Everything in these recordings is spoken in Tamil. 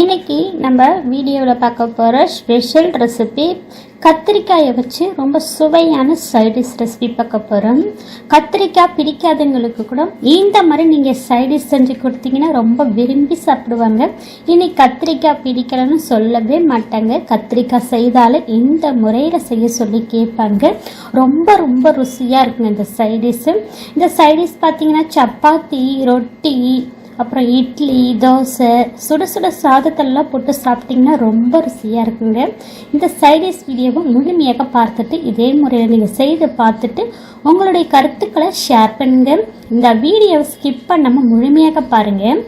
இன்னைக்கு நம்ம வீடியோவில் பார்க்க போகிற ஸ்பெஷல் ரெசிபி கத்திரிக்காயை வச்சு ரொம்ப சுவையான சைடிஷ் ரெசிபி பார்க்க போகிறோம் கத்திரிக்காய் பிடிக்காதவங்களுக்கு கூட இந்த மாதிரி நீங்கள் சைடிஷ் செஞ்சு கொடுத்தீங்கன்னா ரொம்ப விரும்பி சாப்பிடுவாங்க. இனி கத்திரிக்காய் பிடிக்கலன்னு சொல்லவே மாட்டாங்க. கத்திரிக்காய் செய்தாலும் இந்த முறையில் செய்ய சொல்லி கேட்பாங்க. ரொம்ப ரொம்ப ருசியாக இருக்குங்க இந்த சைடிஷு இந்த சைடிஷ் பார்த்தீங்கன்னா சப்பாத்தி ரொட்டி அப்புறம் இட்லி தோசை சுட சுட சாதத்தெல்லாம் போட்டு சாப்பிட்டிங்கன்னா ரொம்ப ருசியாக இருக்குங்க. இந்த சைடிஷ் வீடியோவை முழுமையாக பார்த்துட்டு இதே முறையில் நீங்கள் செய்து பார்த்துட்டு உங்களுடைய கருத்துக்களை ஷேர் பண்ணுங்கள் இந்த வீடியோவை ஸ்கிப் பண்ணாமல் முழுமையாக பாருங்கள்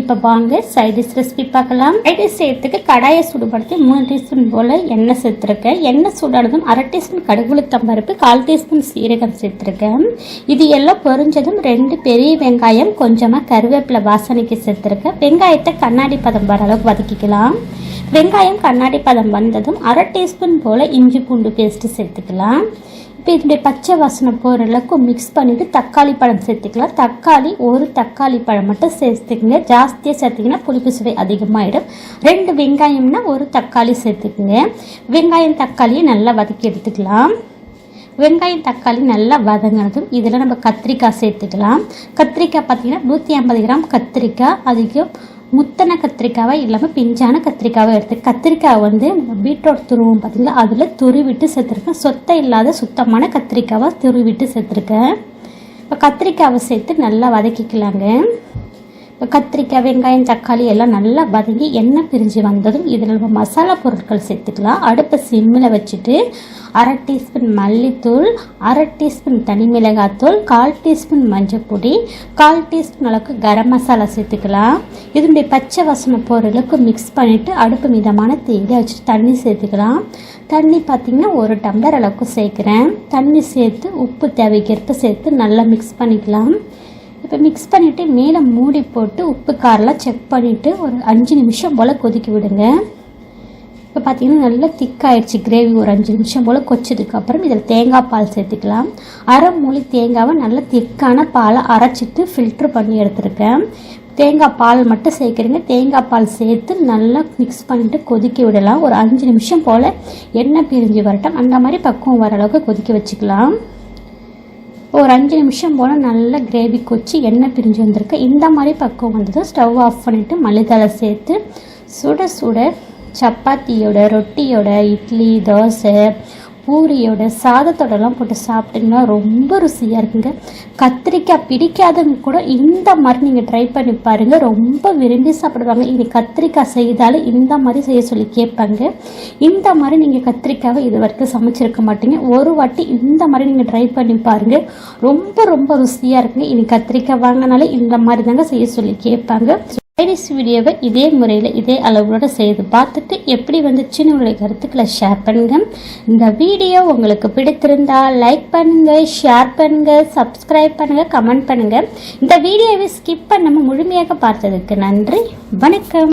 இப்போ வாங்க சைடிஷ் ரெசிபி பார்க்கலாம். சைடிஷ் செய்யறதுக்கு கடாயை சுடுபடுத்தி மூணு டீஸ்பூன் போல் எண்ணெய் சேர்த்துருக்கேன். எண்ணெய் சூடானதும் அரை டீஸ்பூன் கடுகுளுத்தம் பருப்பு கால் டீஸ்பூன் சீரகம் சேர்த்துருக்கேன். இது எல்லாம் பொறிஞ்சதும் ரெண்டு பெரிய வெங்காயம் கொஞ்சமாக கருவேப்பிலை வாசனைக்கு சேர்த்துருக்கேன். வெங்காயத்தை கண்ணாடி பதம் வர அளவுக்கு வதக்கிக்கலாம். வெங்காயம் கண்ணாடி பதம் வந்ததும் அரை டீஸ்பூன் போல் இஞ்சி பூண்டு பேஸ்ட்டு சேர்த்துக்கலாம். இப்போ இதனுடைய பச்சை வாசனை போகிற அளவுக்கு மிக்ஸ் பண்ணிவிட்டு தக்காளி பழம் சேர்த்துக்கலாம். தக்காளி ஒரு தக்காளி பழம் மட்டும் சேர்த்துக்குங்க. ஜாஸ்தியாக சேர்த்திங்கன்னா புளிப்பு சுவை அதிகமாகிடும் ரெண்டு வெங்காயம்னா ஒரு தக்காளி சேர்த்துக்குங்க. வெங்காயம் தக்காளியை நல்லா வதக்கி எடுத்துக்கலாம். வெங்காயம் தக்காளி நல்லா வதங்கினதும் இதில் நம்ம கத்திரிக்காய் சேர்த்துக்கலாம். கத்திரிக்காய் பார்த்திங்கன்னா நூற்றி ஐம்பது கிராம் கத்திரிக்காய். அதிகம் முத்தனை கத்திரிக்காவை இல்லாமல் பிஞ்சான கத்திரிக்காவை எடுத்து கத்திரிக்காய் வந்து பீட்ரூட் துருவம் பார்த்திங்களா அதில் துருவிட்டு சேர்த்துருக்கேன். சொத்தை இல்லாத சுத்தமான கத்திரிக்காவை துருவிட்டு சேர்த்துருக்கேன். இப்போ கத்திரிக்காவை சேர்த்து நல்லா வதக்கிக்கலாங்க. கத்திரிக்காய் வெங்காயம் தக்காளி எல்லாம் நல்லா வதங்கி எண்ணெய் பிரிஞ்சு வந்ததும் இதில் நம்ம மசாலா பொருட்கள் சேர்த்துக்கலாம். அடுப்பை சிம்மில் வச்சுட்டு அரை டீஸ்பூன் மல்லித்தூள் அரை டீஸ்பூன் தனி மிளகாத்தூள் கால் டீஸ்பூன் மஞ்சள் பொடி கால் டீஸ்பூன் அளவுக்கு கரம் மசாலா சேர்த்துக்கலாம். இதனுடைய பச்சை வசன பொருளுக்கு மிக்ஸ் பண்ணிவிட்டு அடுப்பு மிதமான தீயில வச்சுட்டு தண்ணி சேர்த்துக்கலாம். தண்ணி பார்த்திங்கன்னா ஒரு டம்ளர் அளவுக்கு சேர்க்குறேன். தண்ணி சேர்த்து உப்பு தேவைக்கேற்ப சேர்த்து நல்லா மிக்ஸ் பண்ணிக்கலாம். இப்போ மிக்ஸ் பண்ணிவிட்டு மேலே மூடி போட்டு உப்பு காரெலாம் செக் பண்ணிவிட்டு ஒரு அஞ்சு நிமிஷம் போல் கொதிக்க விடுங்க. இப்போ பார்த்தீங்கன்னா நல்லா திக்காயிடுச்சு கிரேவி ஒரு அஞ்சு நிமிஷம் போல் கொச்சதுக்கப்புறம் இதில் தேங்காய் பால் சேர்த்துக்கலாம். அரை மூலி தேங்காவை நல்லா திக்கான பாலை அரைச்சிட்டு ஃபில்ட்ரு பண்ணி எடுத்துருக்கேன். தேங்காய் பால் மட்டும் சேர்க்குறீங்க. தேங்காய் பால் சேர்த்து நல்லா மிக்ஸ் பண்ணிவிட்டு கொதிக்க விடலாம். ஒரு அஞ்சு நிமிஷம் போல் எண்ணெய் பிரிஞ்சு வரட்டும். அந்த மாதிரி பக்குவம் வர அளவுக்கு கொதிக்க வச்சுக்கலாம். ஒரு அஞ்சு நிமிஷம் போல் நல்லா கிரேவி கொச்சி எண்ணெய் பிரிஞ்சு வந்திருக்கு. இந்த மாதிரி பக்குவம் வந்ததும் ஸ்டவ் ஆஃப் பண்ணிவிட்டு மளிதலை சேர்த்து சுட சுட சப்பாத்தியோட ரொட்டியோட இட்லி தோசை பூரியோட சாதத்தோடலாம் போட்டு சாப்பிட்டிங்கன்னா ரொம்ப ருசியாக இருக்குங்க. கத்திரிக்காய் பிடிக்காதவங்க கூட இந்த மாதிரி நீங்கள் ட்ரை பண்ணி பாருங்கள் ரொம்ப விரும்பி சாப்பிடுவாங்க. இனி கத்திரிக்காய் செய்தாலும் இந்த மாதிரி செய்ய சொல்லி கேட்பாங்க. இந்த மாதிரி நீங்கள் கத்திரிக்காவை இது வரைக்கும் சமைச்சிருக்க மாட்டீங்க. ஒரு வாட்டி இந்த மாதிரி நீங்கள் ட்ரை பண்ணி பாருங்கள் ரொம்ப ரொம்ப ருசியாக இருக்குங்க. இனி கத்திரிக்காய் வாங்கினாலே இந்த மாதிரி தாங்க செய்ய சொல்லி கேட்பாங்க. சைனீஸ் வீடியோவை இதே முறையில் இதே அளவோடு செய்து பார்த்துட்டு எப்படி வந்துச்சுன்னு உங்களுடைய கருத்துக்களை ஷேர் பண்ணுங்க. இந்த வீடியோ உங்களுக்கு பிடித்திருந்தால் லைக் பண்ணுங்க ஷேர் பண்ணுங்க சப்ஸ்கிரைப் பண்ணுங்க கமெண்ட் பண்ணுங்க. இந்த வீடியோவை ஸ்கிப் பண்ணாமல் முழுமையாக பார்த்ததுக்கு நன்றி. வணக்கம்.